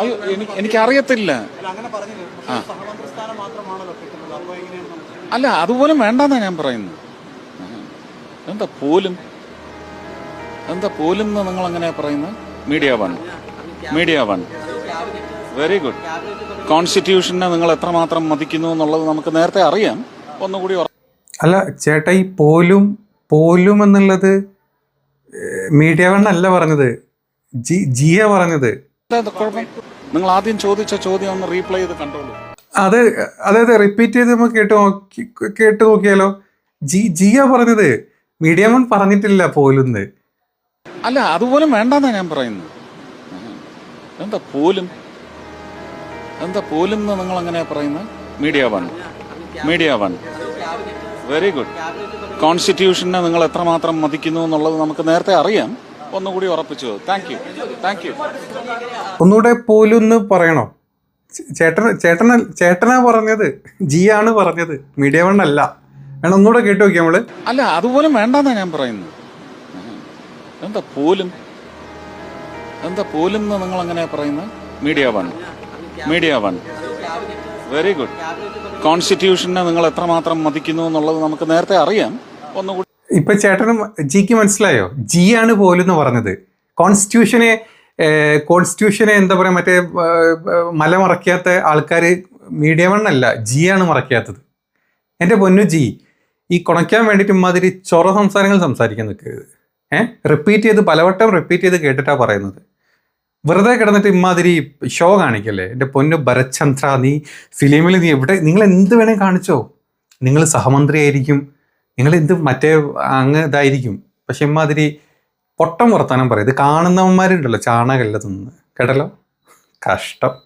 അയ്യോ എനിക്ക് എനിക്കറിയത്തില്ല. അല്ല അതുപോലും വേണ്ടെന്നാ ഞാൻ പറയുന്നത്. എന്താ പോലും? എന്താ പോലും എന്ന് നിങ്ങൾ അങ്ങനെ പറയുന്നത്? Media one. Media one. Very good. കോൺസ്റ്റിറ്റ്യൂഷനെ നിങ്ങൾ എത്രമാത്രം മതിക്കുന്നു എന്നുള്ളത് നമുക്ക് നേരത്തെ അറിയാം. ഒന്നുകൂടി അല്ല ചേട്ടാ ഈ പോലും പോലും എന്നുള്ളത് മീഡിയ വൺ അല്ല പറഞ്ഞത്. ജി ജിയ പറഞ്ഞത്. നിങ്ങൾ ആദ്യം ചോദിച്ച ചോദ്യം ഒന്ന് റീപ്ലൈ ചെയ്ത് കണ്ടോളൂ. അതെ അതായത് റിപ്പീറ്റ് ചെയ്ത് നമുക്ക് കേട്ട് നോക്കി കേട്ട് നോക്കിയാലോ? ജി ജിയ പറഞ്ഞത് മീഡിയ വൺ പറഞ്ഞിട്ടില്ല പോലും അല്ല അതുപോലും വേണ്ടെന്നാ ഞാൻ പറയുന്നത്. എന്താ പോലും? എന്താ പോലും എന്ന് നിങ്ങൾ അങ്ങനെ പറയുന്നത്? Media one media one very good കോൺസ്റ്റിറ്റ്യൂഷനെ നിങ്ങൾ എത്രമാത്രം മതിക്കുന്നു എന്നുള്ളത് നമുക്ക് നേരത്തെ അറിയാം. ഒന്നുകൂടി ഉറപ്പിച്ചു. താങ്ക് യു താങ്ക് യു ഒന്നുകൂടെ പോലും എന്ന് പറയണോ? ചേട്ടൻ ചേട്ടന ചേട്ടനാ പറഞ്ഞത്. ജി ആണ് പറഞ്ഞത്. മീഡിയ വൺ അല്ല. വേണം ഒന്നുകൂടെ കേട്ടു നോക്കി നമ്മൾ? അല്ല അതുപോലും വേണ്ടെന്നാ ഞാൻ പറയുന്നത്. എന്താ പോലും? എന്താ പോലും എന്ന് നിങ്ങൾ അങ്ങനെ പറയുന്നത്? Media one media one very good കോൺസ്റ്റിറ്റ്യൂഷനെ നിങ്ങൾ എത്രമാത്രം മതിക്കുന്നു എന്നുള്ളത് നമുക്ക് നേരത്തെ അറിയാം. ഒന്നുകൂടി ഇപ്പൊ ചേട്ടനും ജിക്ക് മനസ്സിലായോ? ജി ആണ് പോലും എന്ന് പറഞ്ഞത്. കോൺസ്റ്റിറ്റ്യൂഷനെ കോൺസ്റ്റിറ്റ്യൂഷനെ എന്താ പറയാ മറ്റേ ഏഹ്, ഏഹ്, മല മറക്കാത്ത ആൾക്കാർ മീഡിയ വണ്ണല്ല ജി ആണ് മറക്കാത്തത്. എന്റെ പൊന്നു ജി ഈ കുണയ്ക്കാൻ വേണ്ടിയിട്ട് ഇമാതിരി ചൊറ സംസാരങ്ങൾ സംസാരിക്കാൻ നിൽക്കരുത്. ഏഹ് റിപ്പീറ്റ് ചെയ്ത് പലവട്ടം റിപ്പീറ്റ് ചെയ്ത് കേട്ടിട്ടാ പറയുന്നത്. വെറുതെ കിടന്നിട്ട് ഇമാതിരി ഷോ കാണിക്കല്ലേ? എന്റെ പൊന്നു ഭരചന്ദ്ര നീ ഫിലിമിൽ നീ എവിടെ നിങ്ങൾ എന്ത് വേണേൽ കാണിച്ചോ? നിങ്ങൾ സഹമന്ത്രി ആയിരിക്കും നിങ്ങൾ എന്ത് മറ്റേ അങ്ങ് ഇതായിരിക്കും. പക്ഷെ ഇമ്മാതിരി പൊട്ടം വർത്താനം പറയും. ഇത് കാണുന്നവന്മാരുണ്ടല്ലോ ചാണകല്ല തിന്ന് കേട്ടല്ലോ? കഷ്ടം.